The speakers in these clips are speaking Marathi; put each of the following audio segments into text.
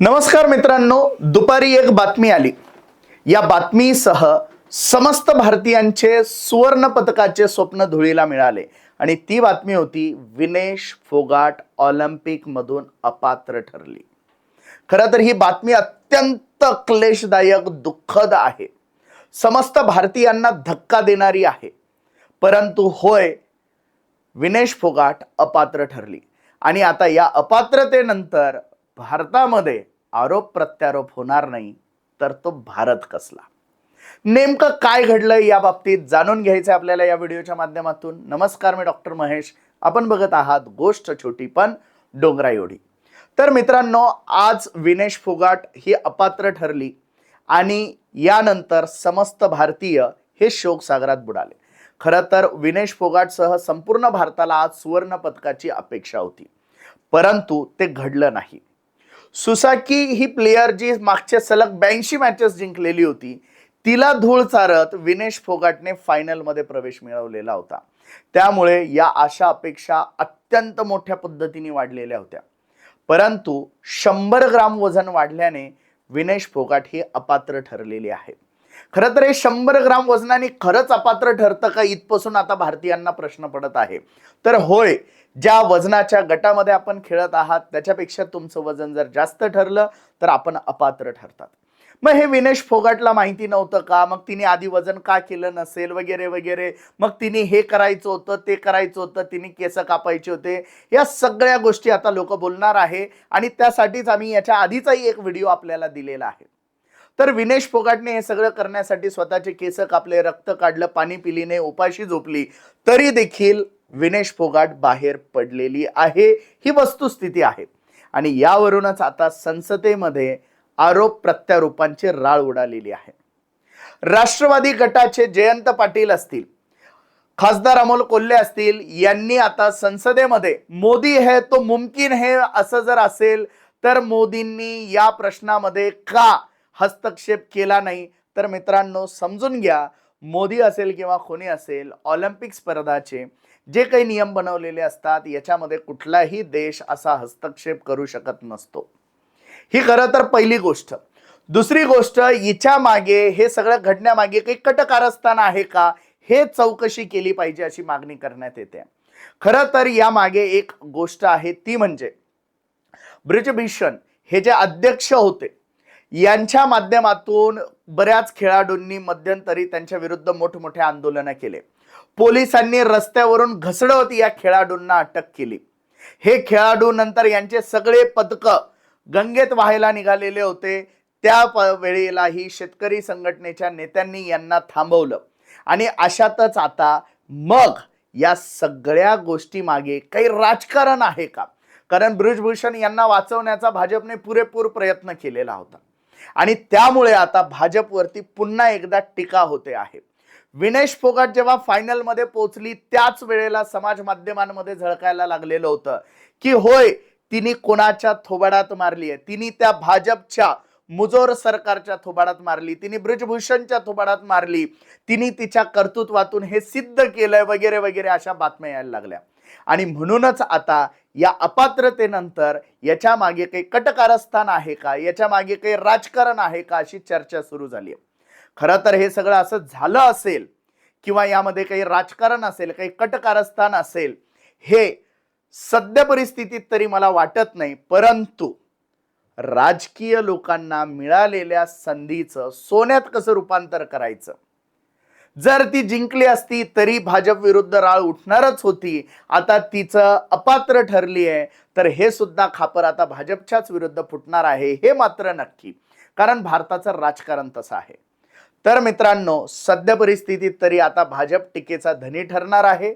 नमस्कार मित्रांनो दुपारी एक बातमी आली. या बातमीसह समस्त भारतीयांचे सुवर्ण पदकाचे स्वप्न धुळीला मिळाले आणि ती बातमी होती विनेश फोगाट ऑलिम्पिकमधून अपात्र ठरली. खरं तर ही बातमी अत्यंत क्लेशदायक दुःखद आहे. समस्त भारतीयांना धक्का देणारी आहे. परंतु होय विनेश फोगाट अपात्र ठरली. आणि आता या अपात्रतेनंतर भारतामध्ये आरोप प्रत्यारोप होणार नाही तर तो भारत कसला? नेमकं काय घडलंय या बाबतीत जाणून घ्यायचं आपल्याला या व्हिडिओच्या माध्यमातून. नमस्कार मी डॉक्टर महेश. आपण बघत आहात गोष्ट छोटी पण डोंगरा एवढी. तर मित्रांनो आज विनेश फोगाट ही अपात्र ठरली आणि यानंतर समस्त भारतीय हे शोकसागरात बुडाले. खरं तर विनेश फोगाटसह संपूर्ण भारताला आज सुवर्ण पदकाची अपेक्षा होती. परंतु ते घडलं नाही. सुसाकी ही प्लेयर जी मागच्या सलग ब्याऐंशी मॅचेस जिंकलेली होती तिला धूळ चारत विनेश फोगाटने फायनलमध्ये प्रवेश मिळवलेला होता. त्यामुळे या आशा अपेक्षा अत्यंत मोठ्या पद्धतीने वाढलेल्या होत्या. परंतु शंभर ग्राम वजन वाढल्याने विनेश फोगाट ही अपात्र ठरलेली आहे खरं तर हे शंभर ग्राम वजनाने खरंच अपात्र ठरतं का? इथपासून आता भारतीयांना प्रश्न पडत आहे. तर होय ज्या वजनाच्या गटामध्ये आपण खेळत आहात त्याच्यापेक्षा तुमचं वजन जर जास्त ठरलं तर आपण अपात्र ठरतात. मग हे विनेश फोगाटला माहिती नव्हतं का? मग तिने आधी वजन का केलं नसेल? वगैरे वगैरे. मग तिने हे करायचं होतं ते करायचं होतं तिने केस कापायचे होते. या सगळ्या गोष्टी आता लोक बोलणार आहे. आणि त्यासाठीच आम्ही याच्या आधीचाही एक व्हिडिओ आपल्याला दिलेला आहे. तर विनेश फोगाटने हे सगळं करण्यासाठी स्वतःचे केस कापले रक्त काढलं पाणी पिलीने उपाशी झोपली तरी देखील विनेश फोगाट बाहेर पडलेली आहे. ही वस्तुस्थिती आहे. आणि यावरूनच आता संसदेमध्ये आरोप प्रत्यारोपांची राळ उडालेली आहे. राष्ट्रवादी गटाचे जयंत पाटील असतील खासदार अमोल कोल्हे असतील यांनी आता संसदेमध्ये मोदी है तो मुमकिन है असं जर असेल तर मोदींनी या प्रश्नामध्ये का हस्तक्षेप केला नाही. तर मित्रांनो समजून घ्या मोदी असेल किंवा कोणी असेल ऑलिम्पिक स्पर्धाचे जे काही नियम बनवलेले असतात याच्यामध्ये कुठलाही देश असा हस्तक्षेप करू शकत नसतो. ही खरं तर पहिली गोष्ट. दुसरी गोष्ट हिच्या मागे हे सगळं घडण्यामागे काही कटकारस्थान आहे का हे चौकशी केली पाहिजे अशी मागणी करण्यात येते. खरं तर या मागे एक गोष्ट आहे ती म्हणजे ब्रिजभीषण हे जे अध्यक्ष होते यांच्या माध्यमातून बऱ्याच खेळाडूंनी मध्यंतरी त्यांच्या विरुद्ध मोठमोठे आंदोलनं केले. पोलिसांनी रस्त्यावरून घसडवत या खेळाडूंना अटक केली. हे खेळाडू नंतर यांचे सगळे पदक गंगेत व्हायला निघालेले होते. त्या वेळेलाही शेतकरी संघटनेच्या नेत्यांनी यांना थांबवलं. आणि अशातच आता मग या सगळ्या गोष्टी मागे काही राजकारण आहे का? कारण ब्रिजभूषण यांना वाचवण्याचा भाजपने पुरेपूर प्रयत्न केलेला होता. आणि त्यामुळे आता भाजपवरती पुन्हा एकदा टीका होते आहे. विनेश फोगाट जेव्हा फायनलमध्ये पोहोचली त्याच वेळेला समाज माध्यमांमध्ये झळकायला लागलेलं होतं. की होय तिने कोणाच्या थोबाडात मारली आहे? तिने त्या भाजपच्या मुजोर सरकारच्या थोबाडात मारली तिने ब्रिजभूषणच्या थोबाडात मारली तिने तिच्या कर्तृत्वातून हे सिद्ध केलंय वगैरे वगैरे अशा बातम्या यायला लागल्या. आणि म्हणूनच आता या अपात्रतेनंतर याच्या मागे काही कटकारस्थान आहे का याच्या मागे काही राजकारण आहे का अशी चर्चा सुरू झाली आहे. खरं तर हे सगळं असं झालं असेल किंवा यामध्ये काही राजकारण असेल काही कटकारस्थान असेल हे सद्य परिस्थितीत तरी मला वाटत नाही परंतु राजकीय लोकांना मिळालेल्या संधीचं सोन्यात कसं रूपांतर करायचं? जर ती जिंकली असती तरी भाजप विरुद्ध राळ उठणारच होती. आता तिचं अपात्र ठरली आहे तर हे सुद्धा खापर आता भाजपच्याच विरुद्ध फुटणार आहे हे मात्र नक्की. कारण भारताचं राजकारण तसं आहे. तर मित्रांनो सध्या परिस्थितीत तरी आता भाजप टीकेचा धनी ठरणार आहे.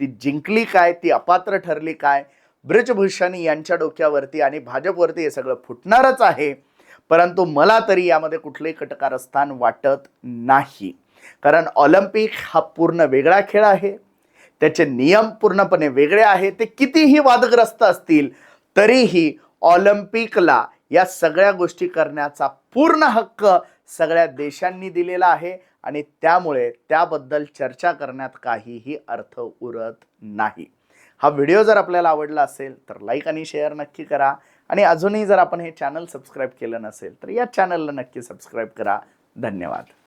ती जिंकली काय ती अपात्र ठरली काय ब्रिजभूषण यांच्या डोक्यावरती आणि भाजपवरती हे सगळं फुटणारच आहे. परंतु मला तरी यामध्ये कुठलंही कटकारस्थान वाटत नाही. कारण ऑलिम्पिक हा पूर्ण वेगळा खेळ आहे. त्याचे नियम पूर्णपणे वेगळे आहे ते कितीही वादग्रस्त असतील तरीही ऑलिम्पिकला या सगळ्या गोष्टी करण्याचा पूर्ण हक्क सगळ्या देशांनी दिलेला आहे. आणि त्यामुळे त्याबद्दल चर्चा करण्यात काहीही अर्थ उरत नाही. हा व्हिडिओ जर आपल्याला आवडला असेल तर लाईक आणि शेअर नक्की करा. आणि अजूनही जर आपण हे चॅनल सबस्क्राईब केलं नसेल तर या चॅनलला नक्की सबस्क्राईब करा. धन्यवाद.